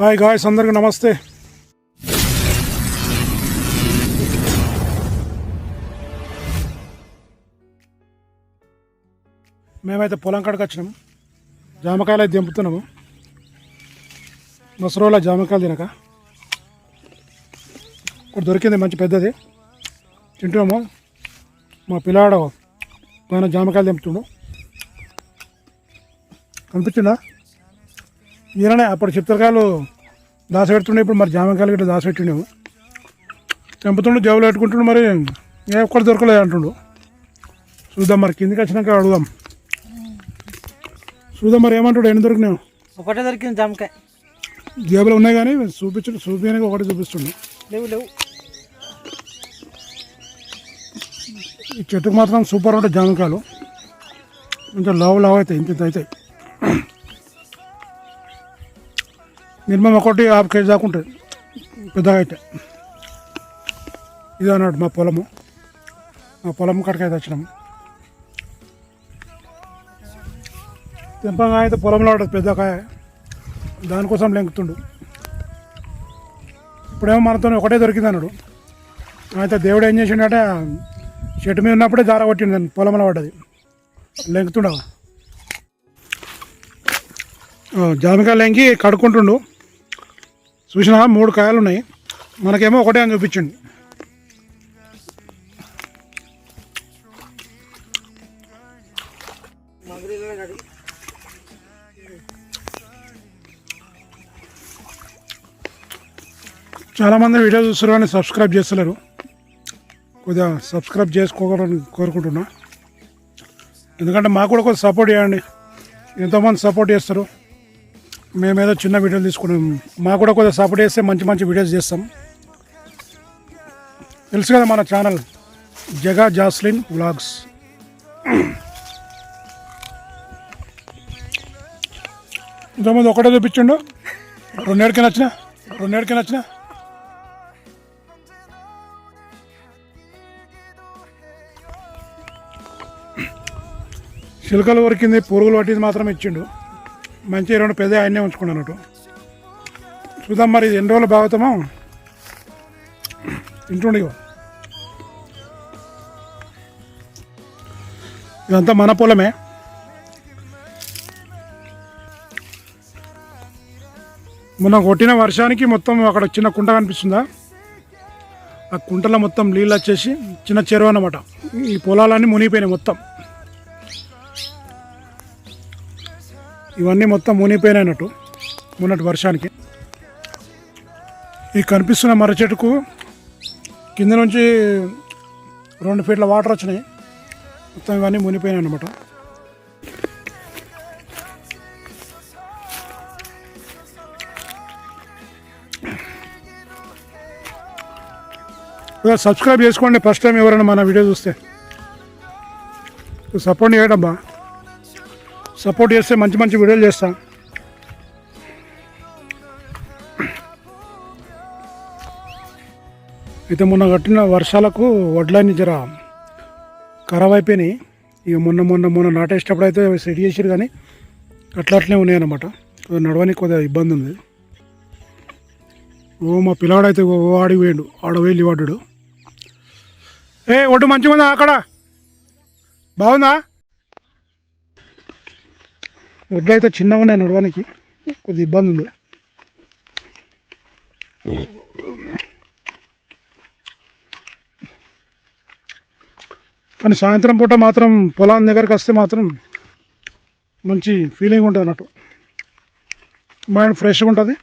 Hi guys అందరికీ నమస్తే. మేమైతే పొలం కాడికి వచ్చినాము జామకాయలు అయితే దింపుతున్నాము. ముసరోళ్ళ జామకాయలు తినక. ఇప్పుడు దొరికింది మంచి పెద్దది. తింటున్నాము. మా పిల్లాడు పైన జామకాయలు దింపుతున్నాము కనిపించిందా? ఈయననే అప్పుడు చిత్రకాయలు దాచిపెడుతుండే ఇప్పుడు మరి జామకాయలు గిట్ల దాచిపెట్టిండేవు తెంపుతుండు జేబులు పెట్టుకుంటుండు మరి ఏ ఒక్కటి దొరకలేదు అంటుండు. చూద్దాం మరి కిందికి వచ్చినాక అడుగుదాం. చూద్దాం మరి ఏమంటాడు ఎన్ని దొరికినావు ఒకటే దొరికింది జామకాయ. జేబులు ఉన్నాయి కానీ చూపించు చూపించడానికి ఒకటి చూపిస్తుండు. లేవు లేవు. ఈ చెట్టుకు మాత్రం సూపర్ ఉంటాయి జామకాయలు. కొంచెం లావు లావు అవుతాయి ఇంత ఇంత అవుతాయి. మినిమం ఒకటి హాఫ్ కేజీ దాకా ఉంటుంది. పెద్దగా అయితే. ఇది అన్నాడు మా పొలము. మా పొలం కడక అయితే వచ్చినాము. తెంపంగా అయితే పొలంలో ఉంటుంది పెద్దకాయ దానికోసం లెంకుతుండు ఇప్పుడేమో మనతో ఒకటే దొరికింది అన్నాడు. అయితే దేవుడు ఏం చేసిండంటే చెట్టు మీద ఉన్నప్పుడే దార కొట్టిండు దాన్ని పొలంలో పడ్డది. లెంకుతుండవు జామకాయలు లెంకి కడుక్కుంటుండు. చూసినా మూడు కాయలు ఉన్నాయి మనకేమో ఒకటే అని చూపించండి. చాలామంది వీడియో చూస్తారు కానీ సబ్స్క్రైబ్ చేస్తలేరు. కొద్దిగా సబ్స్క్రైబ్ చేసుకోవాలని కోరుకుంటున్నా. ఎందుకంటే మాకు కూడా కొంచెం సపోర్ట్ చేయండి. ఎంతోమంది సపోర్ట్ చేస్తారు. మేమేదో చిన్న వీడియోలు తీసుకున్నాం. మాకు కూడా కొద్దిగా సపోర్ట్ చేస్తే మంచి మంచి వీడియోస్ చేస్తాం. తెలుసు కదా మన ఛానల్ జగా జాస్లిన్ వ్లాగ్స్. ఇంతకుముందు ఒకటే చూపించండు. రెండేడికి నచ్చిన? రెండేడికి నచ్చిన? చిలుకలు వరికింది పురుగులు పట్టింది మాత్రం ఇచ్చిండు. మంచి రెండు పెద్ద ఆయన్నే ఉంచుకున్నాను చూద్దాం మరి ఇది ఎన్ని రోజులు బాగుతామో. తింటుండే ఇదంతా మన పొలమే. మొన్న కొట్టిన వర్షానికి మొత్తం అక్కడ చిన్న కుంట కనిపిస్తుందా? ఆ కుంటలో మొత్తం నీళ్ళు వచ్చేసి చిన్న చెరువు అన్నమాట. ఈ పొలాలన్నీ మునిగిపోయినాయి మొత్తం. ఇవన్నీ మొత్తం మునిగిపోయినట్టు మొన్నటి వర్షానికి. ఈ కనిపిస్తున్న మర్రి చెట్టుకు కింద నుంచి రెండు ఫీట్ల వాటర్ వచ్చినాయి. మొత్తం ఇవన్నీ మునిగిపోయినాయి అనమాట సబ్స్క్రైబ్ చేసుకోండి. ఫస్ట్ టైం ఎవరైనా మన వీడియో చూస్తే. సపోర్ట్ చేయడబ్బా సపోర్ట్ చేస్తే మంచి మంచి వీడియోలు చేస్తాం. అయితే మొన్న కట్టిన వర్షాలకు వడ్లన్నీ జర ఖరాబ్ అయిపోయినాయి. ఇక మొన్న మొన్న మొన్న నాటేసేటప్పుడు అయితే సెట్ చేసారు కానీ అట్లా అట్లనే ఉన్నాయన్నమాట. నడవని కొద్దిగా ఇబ్బంది ఉంది. ఓ మా పిల్లవాడు అయితే ఓ ఆడికి పోయాడు. ఆడ వేలి వాడు ఏ ఒడ్డు మంచిగా ఉందా అక్కడ? బాగుందా? ఒడ్లు అయితే చిన్నగా ఉన్నాయి నడవడానికి కొద్దిగా ఇబ్బంది ఉంది. కానీ సాయంత్రం పూట మాత్రం పొలాన్ని దగ్గరికి వస్తే మాత్రం మంచి ఫీలింగ్ ఉంటుంది అన్నట్టు. మైండ్ ఫ్రెష్గా ఉంటుంది.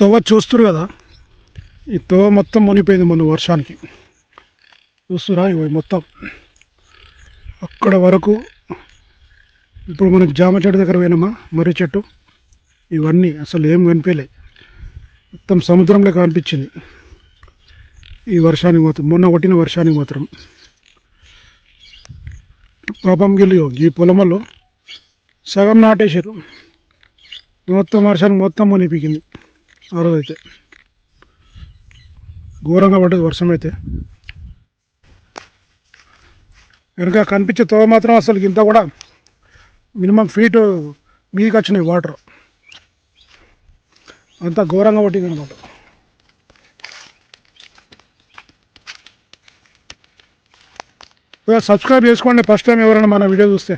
తోవ చూస్తురు కదా? ఈ తోవ మొత్తం మునిగిపోయింది మొన్న వర్షానికి. చూస్తురా ఇవి మొత్తం. అక్కడ వరకు ఇప్పుడు మనకి జామ చెట్టు దగ్గర పోయినామా? మర్రి చెట్టు. ఇవన్నీ అసలు ఏం కనిపించలే మొత్తం సముద్రంలో కనిపించింది. ఈ వర్షానికి మాత్రం మొన్న కొట్టిన వర్షానికి మాత్రం. పాపం గిల్లి ఈ పొలంలో సగం నాటేశారు మొత్తం వర్షానికి మొత్తం మునిపించింది ఆ అయితే ఘోరంగా పడ్డది వర్షం అయితే వెనక కనిపించే తోవ మాత్రం అసలు ఇంత కూడా మినిమం ఫీట్ మీదకి వచ్చినాయి వాటర్. అంత ఘోరంగా పట్టింది అనమాట. సబ్స్క్రైబ్ చేసుకోండి ఫస్ట్ టైం ఎవరైనా మన వీడియో చూస్తే.